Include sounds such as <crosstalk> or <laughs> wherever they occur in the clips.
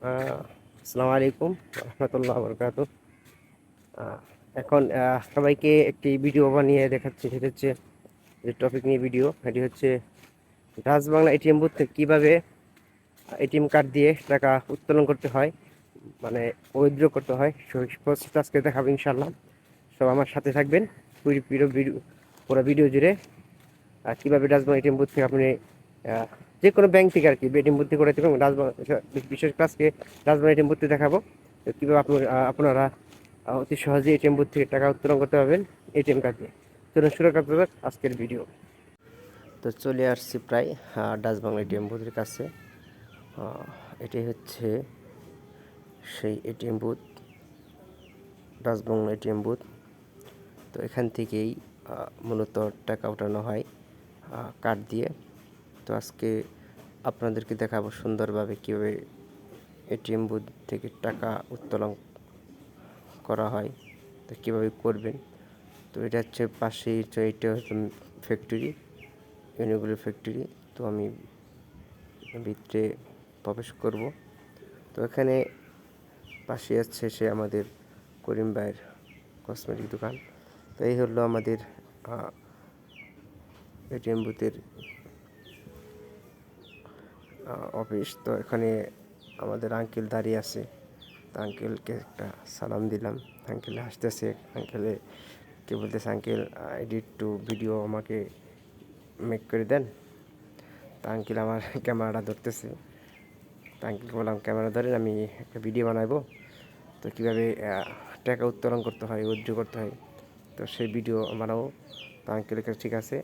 আসসালামু আলাইকুম রহমতুল্লাহ বরকাত। এখন সবাইকে একটি ভিডিও বানিয়ে দেখাচ্ছি, সেটা হচ্ছে যে টপিক নিয়ে ভিডিও এটি হচ্ছে ডাচ বাংলা এটিএম বুথ থেকে কীভাবে এটিএম কার্ড দিয়ে টাকা উত্তোলন করতে হয় মানে উইথড্র করতে হয় প্রসেস আজকে দেখাবো ইনশাল্লাহ সব আমার সাথে থাকবেন পুরো ভিডিও পুরো ভিডিও জুড়ে। আর কীভাবে ডাচ বাংলা এটিএম বুথ থেকে আপনি যে কোনো ব্যাংক থেকে আর কি এটিএম থেকে করে দেবেন রাজবাংলা বিশেষ করে আজকে রাজবাংলা এটিএম থেকে দেখাবো কীভাবে আপনি আপনারা অতি সহজেই এটিএম বুথ থেকে টাকা উত্তোলন করতে পারবেন এটিএম কার্ড। দিয়ে চলুন হবে আজকের ভিডিও তো চলে আসছি প্রায় ডাচ বাংলা এটিএম বুথের কাছে। এটি হচ্ছে সেই ATM booth Dutch Bangla ATM booth তো এখান থেকেই মূলত টাকা ওঠানো হয় কার্ড দিয়ে। তো আজকে আপনাদেরকে দেখাবো সুন্দরভাবে কীভাবে এটিএম বুথ থেকে টাকা উত্তোলন করা হয়, তো কীভাবে করবেন। তো এটা হচ্ছে পাশেই, তো এটা হচ্ছে ফ্যাক্টরি ইউনিগুলো ফ্যাক্টরি তো আমি ভিতরে প্রবেশ করব। তো এখানে পাশে আছে সে আমাদের করিম ভাইয়ের কসমেটিক দোকান। তো এই হলো আমাদের এটিএম বুথের অফিস তো এখানে আমাদের আঙ্কেল দাঁড়িয়ে আছে। তো আঙ্কেলকে একটা সালাম দিলাম। আঙ্কেল হাসতেছে। আঙ্কেলে কে বলতেছে আঙ্কেল এডিট টু ভিডিও আমাকে মেক করে দেন। তা আঙ্কেল আমার <laughs> ক্যামেরাটা ধরতেছে। তা আঙ্কেলকে বললাম ক্যামেরা ধরেন, আমি একটা ভিডিও বানাবো তো কীভাবে টাকা উত্তোলন করতে হয় উজ্জ্ব করতে হয়, তো সেই ভিডিও বানাবো। তো আঙ্কেলের কাছে ঠিক আছে।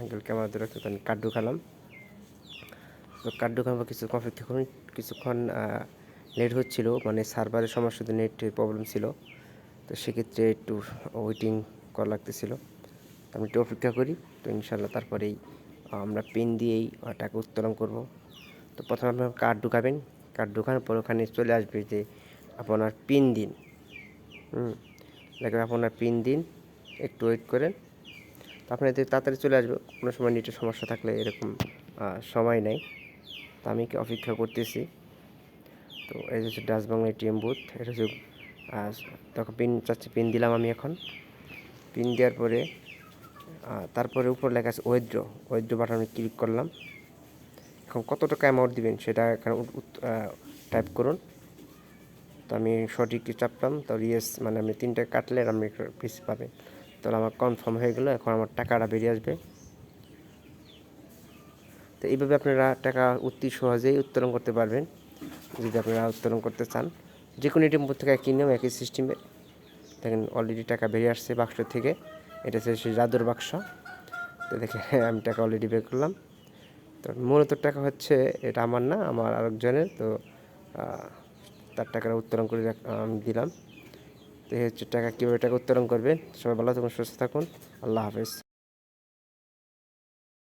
আঙ্কেল ক্যামেরা ধরে আমি কার্ড ঢুকালাম তো কার্ড ঢোকানো কিছুক্ষণ অপেক্ষা কিছুক্ষণ নেট হচ্ছিল মানে সার্ভারের সমস্যা নেটের প্রবলেম ছিল। তো সেক্ষেত্রে একটু ওয়েটিং করা লাগতেছিল। তো আমি একটু অপেক্ষা করি, তো ইনশাল্লাহ তারপরেই আমরা পিন দিয়েই টাকা উত্তোলন করব। তো প্রথমে আপনার কার্ড ঢুকাবেন। কার্ড ঢুকানোর পর ওখানে চলে আসবে যে আপনার পিন দিন। হুম দেখবেন আপনার পিন দিন, একটু ওয়েট করেন। তো আপনার তাড়াতাড়ি চলে আসবে কোনো সময় নেটের সমস্যা থাকলে এরকম সময় নেই। তো আমি কি অপেক্ষা করতেছি। তো এই হচ্ছে ডাচ বাংলা এটিএম বুথ এটা হচ্ছে তখন পিন চাচ্ছি পিন দিলাম আমি এখন। পিন দেওয়ার পরে তারপরে উপর লেখা আছে ওয়েদ্র ওয়েদ্র বাটনে ক্লিক করলাম। এখন কত টাকা অ্যামাউন্ট দিবেন সেটা এখানে টাইপ করুন। তো আমি সঠিক চাপলাম? তো ইয়েস মানে আমি তিনটা কাটলে আমি পিস পাবেন। তাহলে আমার কনফার্ম হয়ে গেলো, এখন আমার টাকাটা বেরিয়ে আসবে। তো এইভাবে আপনারা টাকা অতি সহজেই উত্তোলন করতে পারবেন, যদি আপনারা উত্তোলন করতে চান। যে কোনো এটিএম থেকে কিনেও একই সিস্টেমে দেখেন অলরেডি টাকা বেরিয়ে আসছে বাক্স থেকে। এটা হচ্ছে সেই জাদুর বাক্স। তো দেখে <laughs> আমি টাকা অলরেডি বের করলাম। তো মূলত টাকা হচ্ছে, এটা আমার না, আমার আরেকজনের। তো তার টাকাটা উত্তোলন করে আমি দিলাম। তো হচ্ছে টাকা, কীভাবে টাকা উত্তোলন করবেন। সবাই ভালো থাকুন, সুস্থ থাকুন। আল্লাহ হাফেজ।